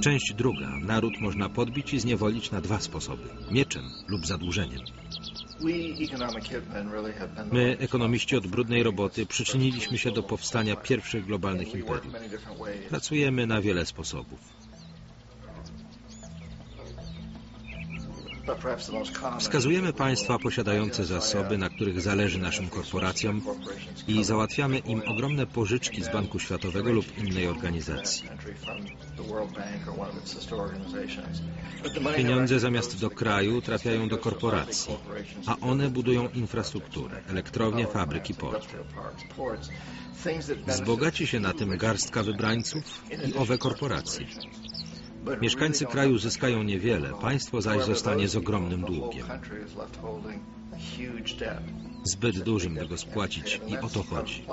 Część druga. Naród można podbić i zniewolić na dwa sposoby. Mieczem lub zadłużeniem. My, ekonomiści od brudnej roboty, przyczyniliśmy się do powstania pierwszych globalnych imperiów. Pracujemy na wiele sposobów. Wskazujemy państwa posiadające zasoby, na których zależy naszym korporacjom i załatwiamy im ogromne pożyczki z Banku Światowego lub innej organizacji. Pieniądze zamiast do kraju trafiają do korporacji, a one budują infrastrukturę, elektrownie, fabryki, porty. Wzbogaci się na tym garstka wybrańców i owe korporacje. Mieszkańcy kraju zyskają niewiele, państwo zaś zostanie z ogromnym długiem. Zbyt dużym, by go spłacić i o to chodzi.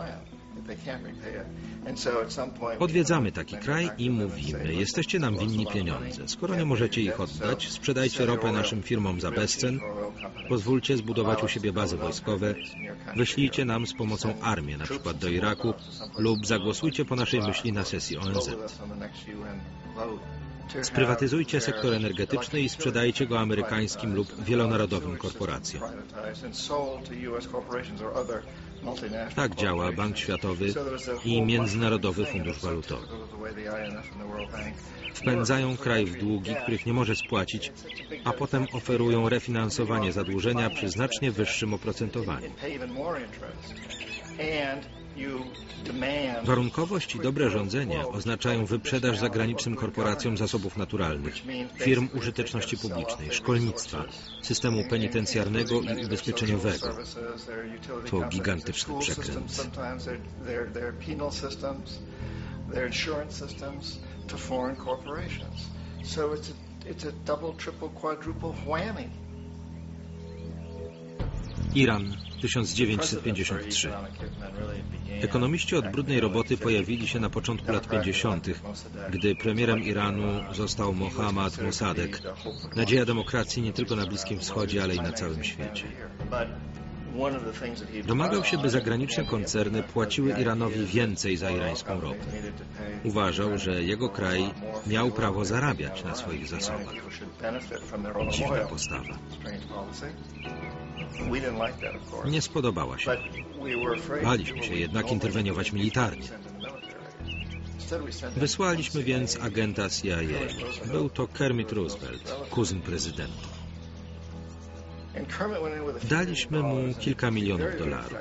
Odwiedzamy taki kraj i mówimy, jesteście nam winni pieniądze. Skoro nie możecie ich oddać, sprzedajcie ropę naszym firmom za bezcen, pozwólcie zbudować u siebie bazy wojskowe, wyślijcie nam z pomocą armię, na przykład do Iraku, lub zagłosujcie po naszej myśli na sesji ONZ. Sprywatyzujcie sektor energetyczny i sprzedajcie go amerykańskim lub wielonarodowym korporacjom. Tak działa Bank Światowy i Międzynarodowy Fundusz Walutowy. Wpędzają kraj w długi, których nie może spłacić, a potem oferują refinansowanie zadłużenia przy znacznie wyższym oprocentowaniu. Warunkowość i dobre rządzenie oznaczają wyprzedaż zagranicznym korporacjom zasobów naturalnych, firm użyteczności publicznej, szkolnictwa, systemu penitencjarnego i ubezpieczeniowego. To gigantyczny przekręt. Iran 1953 Ekonomiści od brudnej roboty pojawili się na początku lat 50., gdy premierem Iranu został Mohammad Mossadegh, nadzieja demokracji nie tylko na Bliskim Wschodzie, ale i na całym świecie. Domagał się, by zagraniczne koncerny płaciły Iranowi więcej za irańską ropę. Uważał, że jego kraj miał prawo zarabiać na swoich zasobach. Dziwna postawa. Nie spodobała się. Baliśmy się jednak interweniować militarnie. Wysłaliśmy więc agenta CIA. Był to Kermit Roosevelt, kuzyn prezydenta. Daliśmy mu kilka milionów dolarów.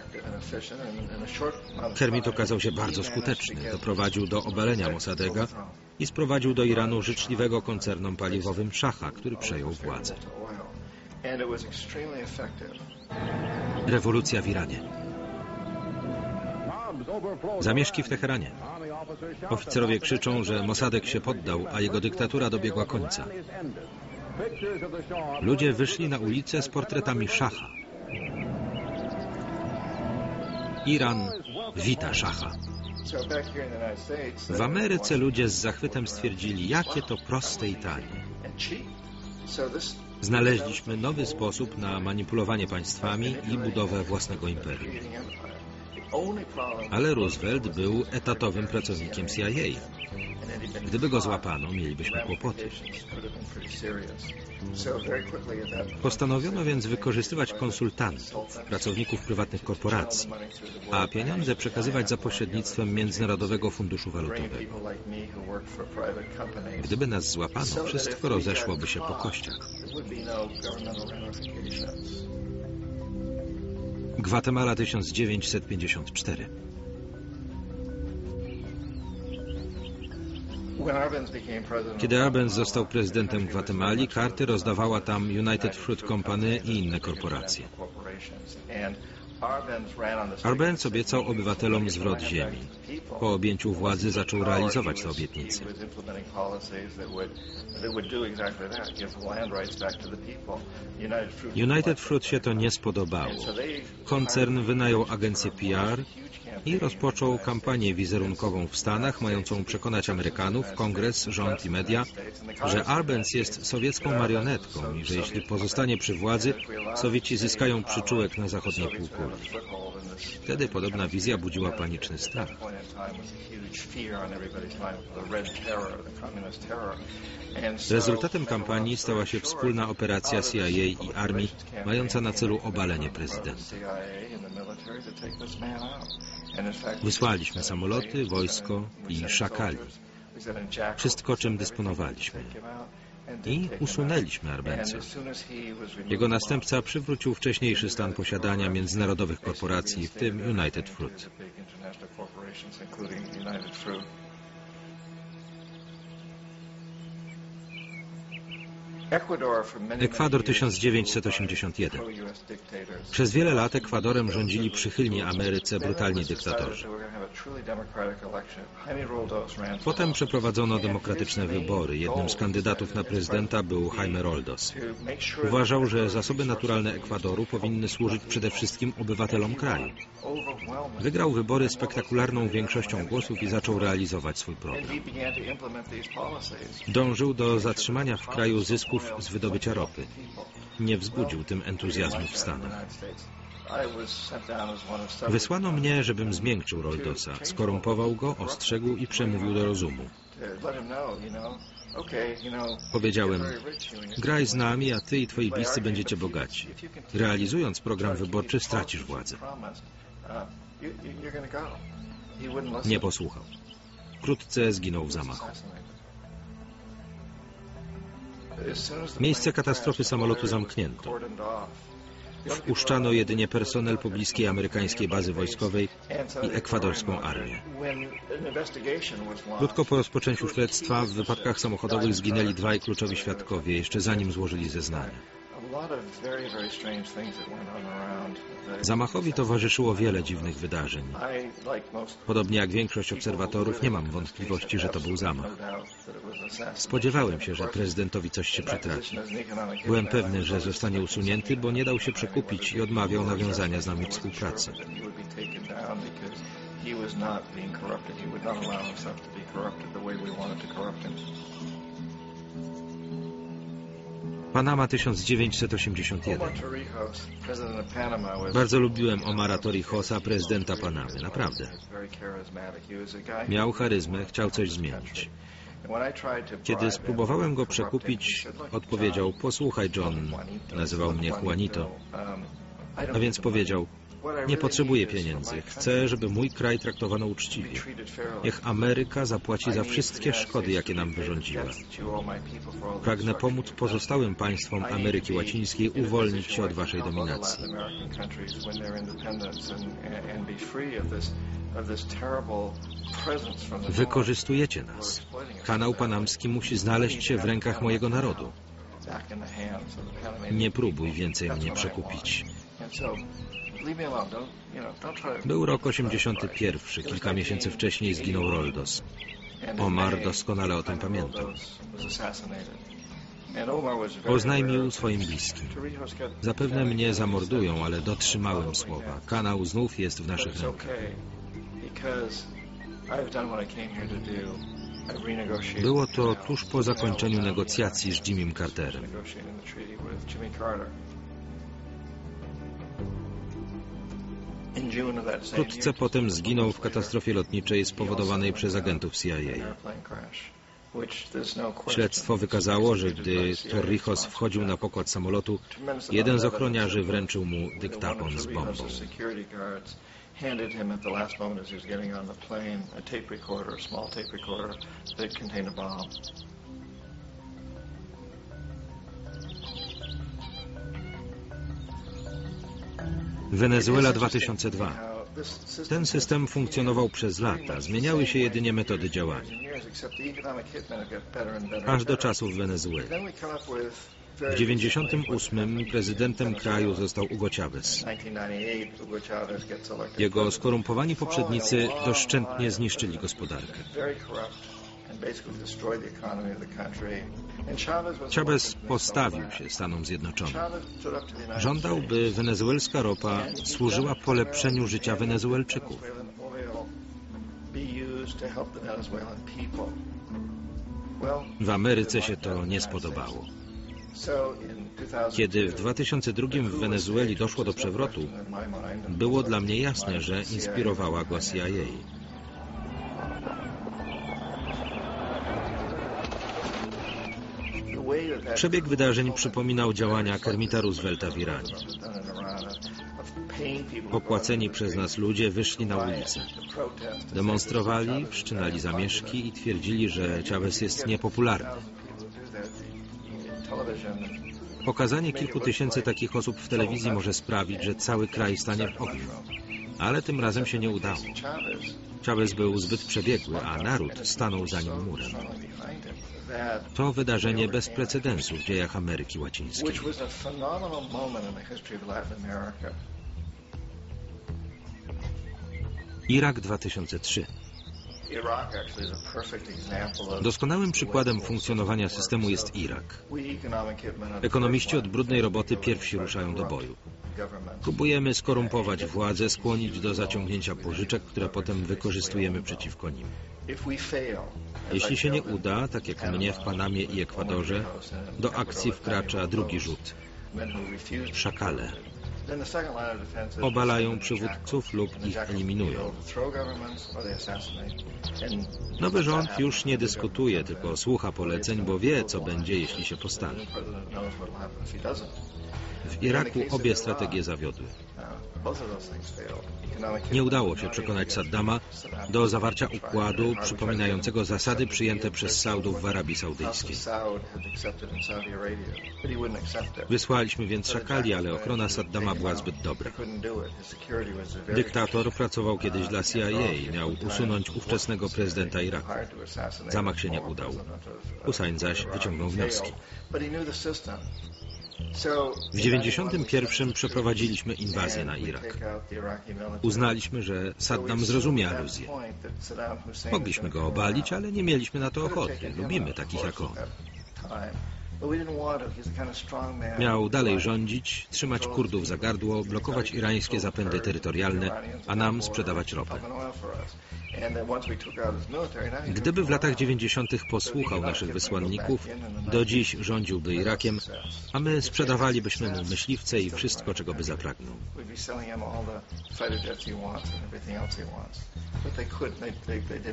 Kermit okazał się bardzo skuteczny. Doprowadził do obalenia Mossadega i sprowadził do Iranu życzliwego koncernom paliwowym Szacha, który przejął władzę. Rewolucja w Iranie. Zamieszki w Teheranie. Oficerowie krzyczą, że Mossadegh się poddał, a jego dyktatura dobiegła końca. Ludzie wyszli na ulicę z portretami szacha. Iran wita szacha. W Ameryce ludzie z zachwytem stwierdzili, jakie to proste i tanie. Znaleźliśmy nowy sposób na manipulowanie państwami i budowę własnego imperium. Ale Roosevelt był etatowym pracownikiem CIA. Gdyby go złapano, mielibyśmy kłopoty. Postanowiono więc wykorzystywać konsultantów, pracowników prywatnych korporacji, a pieniądze przekazywać za pośrednictwem Międzynarodowego Funduszu Walutowego. Gdyby nas złapano, wszystko rozeszłoby się po kościach. Gwatemala 1954 Kiedy Arbenz został prezydentem Gwatemali, karty rozdawała tam United Fruit Company i inne korporacje. Arbenz obiecał obywatelom zwrot ziemi. Po objęciu władzy zaczął realizować te obietnice. United Fruit się to nie spodobało. Koncern wynajął agencję PR i rozpoczął kampanię wizerunkową w Stanach, mającą przekonać Amerykanów, kongres, rząd i media, że Arbenz jest sowiecką marionetką i że jeśli pozostanie przy władzy, Sowieci zyskają przyczółek na zachodniej półkuli. Wtedy podobna wizja budziła paniczny strach. Rezultatem kampanii stała się wspólna operacja CIA i armii mająca na celu obalenie prezydenta. Wysłaliśmy samoloty, wojsko i szakali. Wszystko, czym dysponowaliśmy. I usunęliśmy Arbenza. Jego następca przywrócił wcześniejszy stan posiadania międzynarodowych korporacji, w tym United Fruit. Ekwador 1981. Przez wiele lat Ekwadorem rządzili przychylni Ameryce brutalni dyktatorzy. Potem przeprowadzono demokratyczne wybory. Jednym z kandydatów na prezydenta był Jaime Roldos. Uważał, że zasoby naturalne Ekwadoru powinny służyć przede wszystkim obywatelom kraju. Wygrał wybory spektakularną większością głosów i zaczął realizować swój program. Dążył do zatrzymania w kraju zysków z wydobycia ropy. Nie wzbudził tym entuzjazmu w Stanach. Wysłano mnie, żebym zmiękczył Roldosa, skorumpował go, ostrzegł i przemówił do rozumu. Powiedziałem, graj z nami, a ty i twoi bliscy będziecie bogaci. Realizując program wyborczy stracisz władzę. Nie posłuchał. Wkrótce zginął w zamachu. Miejsce katastrofy samolotu zamknięto. Wpuszczano jedynie personel pobliskiej amerykańskiej bazy wojskowej i ekwadorską armię. Krótko po rozpoczęciu śledztwa w wypadkach samochodowych zginęli dwaj kluczowi świadkowie, jeszcze zanim złożyli zeznania. Zamachowi towarzyszyło wiele dziwnych wydarzeń. Podobnie jak większość obserwatorów, nie mam wątpliwości, że to był zamach. Spodziewałem się, że prezydentowi coś się przytrafi. Byłem pewny, że zostanie usunięty, bo nie dał się przekupić i odmawiał nawiązania z nami współpracy. He was not being corrupted. He would not allow himself to be corrupted the way we wanted to corrupt him. Panama 1981. Bardzo lubiłem Omara Torrijosa, prezydenta Panamy. Naprawdę. Miał charyzmę, chciał coś zmienić. Kiedy spróbowałem go przekupić, odpowiedział, posłuchaj John, nazywał mnie Juanito, a więc powiedział, nie potrzebuję pieniędzy. Chcę, żeby mój kraj traktowano uczciwie. Niech Ameryka zapłaci za wszystkie szkody, jakie nam wyrządziła. Pragnę pomóc pozostałym państwom Ameryki Łacińskiej uwolnić się od waszej dominacji. Wykorzystujecie nas. Kanał panamski musi znaleźć się w rękach mojego narodu. Nie próbuj więcej mnie przekupić. Był rok 81. Kilka miesięcy wcześniej zginął Roldos. Omar doskonale o tym pamiętał. Oznajmił swoim bliskim. Zapewne mnie zamordują, ale dotrzymałem słowa. Kanał znów jest w naszych rękach. Było to tuż po zakończeniu negocjacji z Jimmym Carterem. Wkrótce potem zginął w katastrofie lotniczej spowodowanej przez agentów CIA. Śledztwo wykazało, że gdy Torrijos wchodził na pokład samolotu, jeden z ochroniarzy wręczył mu dyktafon z bombą. handed him at the last moment as he was getting on the plane a tape recorder, a small tape recorder that contained a bomb. Wenezuela 2002. Ten system funkcjonował przez lata, zmieniały się jedynie metody działania. Aż do czasów Wenezueli. W 1998 prezydentem kraju został Hugo Chavez. Jego skorumpowani poprzednicy doszczętnie zniszczyli gospodarkę. Chavez postawił się Stanom Zjednoczonym. Żądał, by wenezuelska ropa służyła polepszeniu życia Wenezuelczyków. W Ameryce się to nie spodobało. Kiedy w 2002 w Wenezueli doszło do przewrotu, było dla mnie jasne, że inspirowała go CIA. Przebieg wydarzeń przypominał działania Kermita Roosevelta w Iranie. Popłaceni przez nas ludzie wyszli na ulicę. Demonstrowali, wszczynali zamieszki i twierdzili, że Chavez jest niepopularny. Pokazanie kilku tysięcy takich osób w telewizji może sprawić, że cały kraj stanie w ogniu. Ale tym razem się nie udało. Chavez był zbyt przebiegły, a naród stanął za nim murem. To wydarzenie bez precedensu w dziejach Ameryki Łacińskiej. Irak 2003. Iraq actually is a perfect example of Doskonałym przykładem funkcjonowania systemu jest Irak. Ekonomiści od brudnej roboty pierwsi ruszają do boju. Próbujemy skorumpować władzę, skłonić do zaciągnięcia pożyczek, które potem wykorzystujemy przeciwko nim. Jeśli się nie uda, tak jak mnie w Panamie i Ekwadorze, do akcji wkracza drugi rzut. Szakale. Obalają przywódców lub ich eliminują. Nowy rząd już nie dyskutuje, tylko słucha poleceń, bo wie, co będzie, jeśli się postanie. W Iraku obie strategie zawiodły. Nie udało się przekonać Saddama do zawarcia układu przypominającego zasady przyjęte przez Saudów w Arabii Saudyjskiej. Wysłaliśmy więc szakali, ale ochrona Saddama była zbyt dobra. Dyktator pracował kiedyś dla CIA i miał usunąć ówczesnego prezydenta Iraku. Zamach się nie udał. Hussein zaś wyciągnął wnioski. W 91 przeprowadziliśmy inwazję na Irak. Uznaliśmy, że Saddam zrozumie aluzję. Mogliśmy go obalić, ale nie mieliśmy na to ochoty. Lubimy takich jak on. Miał dalej rządzić, trzymać Kurdów za gardło, blokować irańskie zapędy terytorialne, a nam sprzedawać ropę. Gdyby w latach 90. posłuchał naszych wysłanników, do dziś rządziłby Irakiem, a my sprzedawalibyśmy mu myśliwce i wszystko, czego by zapragnął.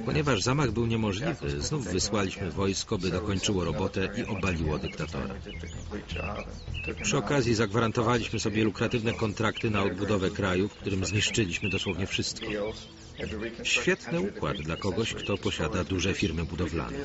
Ponieważ zamach był niemożliwy, znów wysłaliśmy wojsko, by dokończyło robotę i obaliło dyktatora. Przy okazji zagwarantowaliśmy sobie lukratywne kontrakty na odbudowę kraju, w którym zniszczyliśmy dosłownie wszystko. Świetny układ dla kogoś, kto posiada duże firmy budowlane.